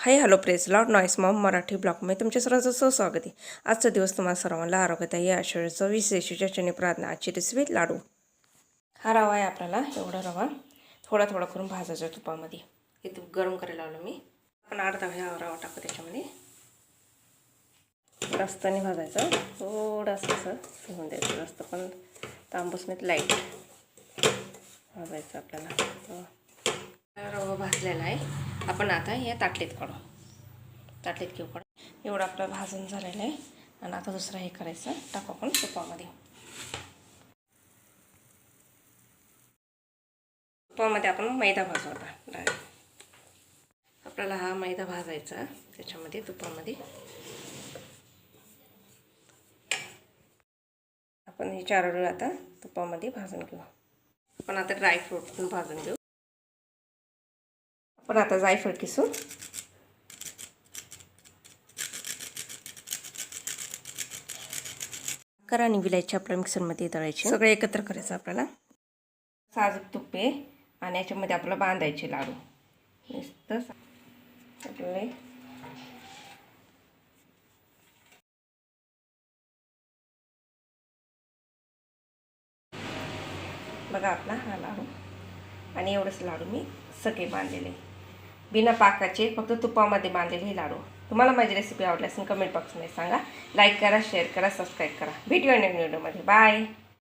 Hi hello press lot noise mom Marathi ब्लॉगमध्ये तुमच्या सर्वांचं स्वागत आहे. आजचा दिवस तुम्हाला सर्वांना आरोग्यदायी आश्चर्याचं विशेष चटणी प्रार्थना आजची रेसिपी लाडू. हा रवा आहे आपल्याला एवढा रवा. थोडा थोडा करून भाजायचा तुपामध्ये. हे तूप गरम करायला लावलं मी. आपण अर्धा हा रवा टाकू त्याच्यामध्ये. रस्ताने भाजायचं. थोडंसं असं होऊन द्यायचं. रस्ता पण तांबूस लाइट भाजायचं आपल्याला. हो. रवा भाजलेला आहे. आपण आता या ताटलीत काढू. ताटलीत घेऊ काढू. एवढं आपलं भाजून झालेलं आहे. आणि आता दुसरं हे करायचं. टाकू आपण तुपामध्ये. तुपामध्ये आपण मैदा भाजू आता डायरेक्ट आपल्याला हा मैदा भाजायचा. त्याच्यामध्ये तुपामध्ये. आपण हे चार आता तुपामध्ये भाजून घेऊ. आपण आता ड्रायफ्रूट पण भाजून घेऊ. आपण आता जायफळ किसू करा आणि विलायची आपल्या मिक्सरमध्ये दळायची सगळं एकत्र करायचं आपल्याला. साजूक तूप आणि याच्यामध्ये आपल्याला बांधायचे लाडू. आपल्याला बघा आपला हा लाडू. आणि एवढंच लाडू मी सगळे बांधलेले. बिना पाकाचे फक्त तुपामध्ये बांधलेले हे लाडू. तुम्हाला माझी रेसिपी आवडली असेल कमेंट बॉक्समध्ये सांगा. लाईक करा शेअर करा सबस्क्राईब करा. भेटूया नवीन व्हिडिओमध्ये बाय